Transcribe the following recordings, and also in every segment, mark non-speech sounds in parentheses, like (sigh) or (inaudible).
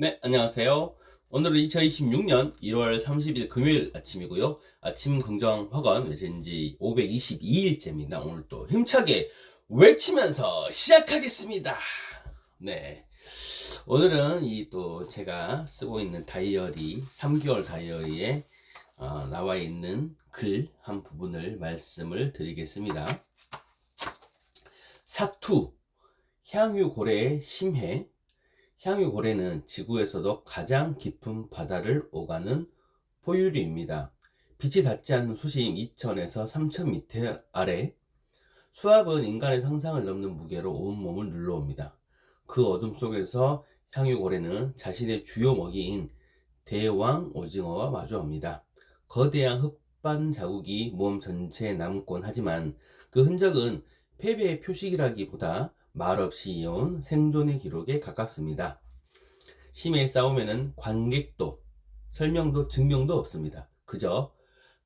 네, 안녕하세요. 오늘은 2026년 1월 30일 금요일 아침이고요. 아침 긍정 확언 외진지 522일째입니다. 오늘 또 힘차게 외치면서 시작하겠습니다. 네. 오늘은 이 또 제가 쓰고 있는 다이어리, 3개월 다이어리에 어, 나와 있는 글 한 부분을 말씀을 드리겠습니다. 사투, 향유고래의 심해, 향유고래는 지구에서도 가장 깊은 바다를 오가는 포유류입니다. 빛이 닿지 않는 수심 2,000에서 3,000m 아래 수압은 인간의 상상을 넘는 무게로 온몸을 눌러옵니다. 그 어둠 속에서 향유고래는 자신의 주요 먹이인 대왕 오징어와 마주합니다. 거대한 흙반 자국이 몸 전체에 남곤 하지만 그 흔적은 패배의 표식이라기보다 말없이 이어온 생존의 기록에 가깝습니다. 심해의 싸움에는 관객도, 설명도, 증명도 없습니다. 그저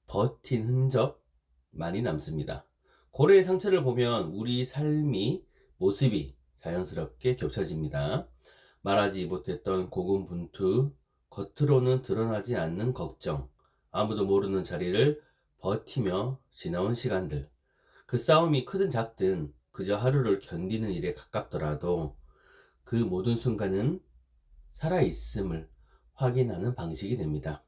버틴 흔적만이 남습니다. 고래의 상처를 보면 우리 삶이, 모습이 자연스럽게 겹쳐집니다. 말하지 못했던 고군분투, 겉으로는 드러나지 않는 걱정, 아무도 모르는 자리를 버티며 지나온 시간들. 그 싸움이 크든 작든 그저 하루를 견디는 일에 가깝더라도 그 모든 순간은 살아있음을 확인하는 방식이 됩니다.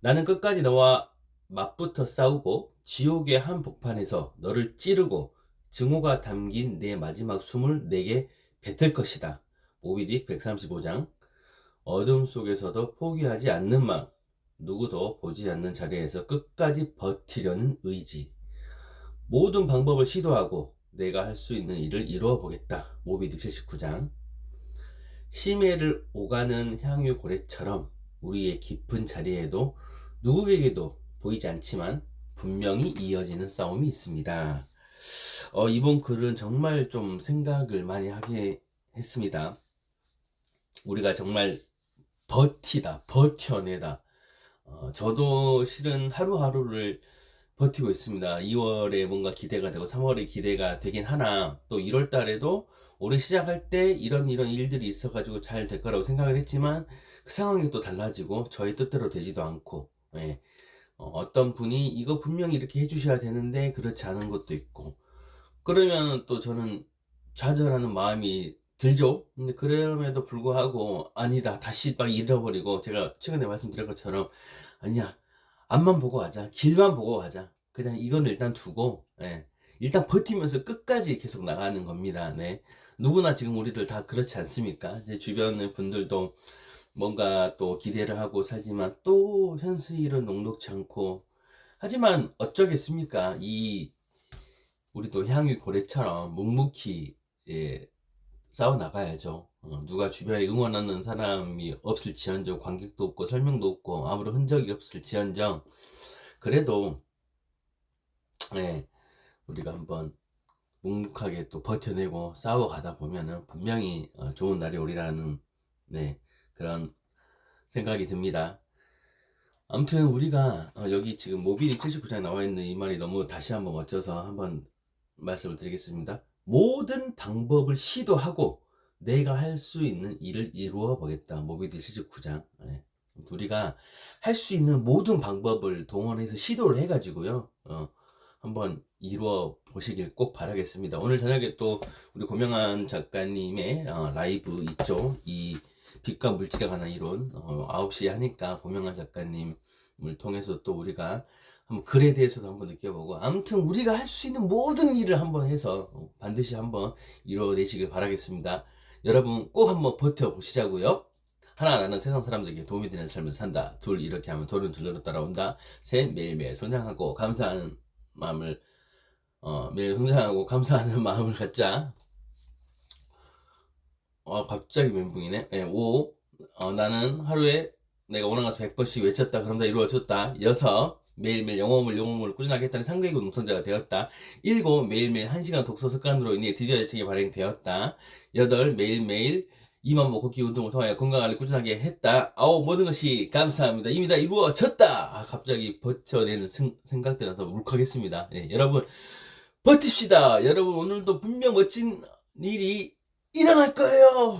나는 끝까지 너와 맞붙어 싸우고 지옥의 한복판에서 너를 찌르고 증오가 담긴 내 마지막 숨을 내게 뱉을 것이다. 모비딕 135장 어둠 속에서도 포기하지 않는 마음 누구도 보지 않는 자리에서 끝까지 버티려는 의지 모든 방법을 시도하고 내가 할 수 있는 일을 이루어 보겠다. 모비딕 79장. 심해를 오가는 향유 고래처럼 우리의 깊은 자리에도 누구에게도 보이지 않지만 분명히 이어지는 싸움이 있습니다. 어, 이번 글은 정말 좀 생각을 많이 하게 했습니다. 우리가 정말 버티다, 버텨내다. 어, 저도 실은 하루하루를 버티고 있습니다. 2월에 뭔가 기대가 되고 3월에 기대가 되긴 하나 또 1월 달에도 올해 시작할 때 이런 이런 일들이 있어가지고 잘 될 거라고 생각을 했지만 그 상황이 또 달라지고 저의 뜻대로 되지도 않고 예. 어, 떤 분이 이거 분명히 이렇게 해주셔야 되는데 그렇지 않은 것도 있고 그러면 또 저는 좌절하는 마음이 들죠. 근데 그럼에도 불구하고 아니다 다시 막 잃어버리고 제가 최근에 말씀드린 것처럼 아니야 앞만 보고 가자. 길만 보고 가자. 그냥 이건 일단 두고, 예. 일단 버티면서 끝까지 계속 나가는 겁니다. 네. 누구나 지금 우리들 다 그렇지 않습니까? 제 주변의 분들도 뭔가 또 기대를 하고 살지만 또 현실은 녹록치 않고 하지만 어쩌겠습니까? 이 우리도 향유 고래처럼 묵묵히 예, 싸워 나가야죠. 어, 누가 주변에 응원하는 사람이 없을지언정 관객도 없고 설명도 없고 아무런 흔적이 없을지언정 그래도 네, 우리가 한번 묵묵하게 또 버텨내고 싸워가다 보면은 분명히 어, 좋은 날이 오리라는 네, 그런 생각이 듭니다. 아무튼 우리가 어, 여기 지금 모빌이 79장에 나와 있는 이 말이 너무 다시 한번 멋져서 한번 말씀을 드리겠습니다. 모든 방법을 시도하고 내가 할 수 있는 일을 이루어 보겠다. 모비디 시즈 9장. 예. 우리가 할 수 있는 모든 방법을 동원해서 시도를 해가지고요. 어, 한번 이루어 보시길 꼭 바라겠습니다. 오늘 저녁에 또 우리 고명한 작가님의 어, 라이브 있죠. 이 빛과 물질에 관한 이론 어, 9시에 하니까 고명한 작가님을 통해서 또 우리가 한번 글에 대해서도 한번 느껴보고 아무튼 우리가 할 수 있는 모든 일을 한번 해서 반드시 한번 이뤄내시길 바라겠습니다. 여러분 꼭 한번 버텨보시자고요. 하나 나는 세상 사람들에게 도움이 되는 삶을 산다. 둘 이렇게 하면 돌은 둘러로 따라온다. 셋 매일매일 성장하고 감사하는 마음을 어, 매일 성장하고 감사하는 (laughs) 마음을 갖자. 어, 갑자기 멘붕이네. 네, 5. 어, 나는 하루에 내가 원하는 것을 100번씩 외쳤다. 그럼 다 이루어졌다. 6. 매일매일 영어물 영어물을 꾸준하게 했다는 상계국 농성자가 되었다. 7. 매일매일 1시간 독서 습관으로 인해 드디어 내 책이 발행되었다. 8. 매일매일 2만 보 걷기 운동을 통하여 건강을 꾸준하게 했다. 아홉 모든 것이 감사합니다. 이미 다 이루어졌다. 아, 갑자기 버텨내는 생각 들어서 울컥했습니다. 네, 여러분 버팁시다. 여러분 오늘도 분명 멋진 일이 일어날 거예요.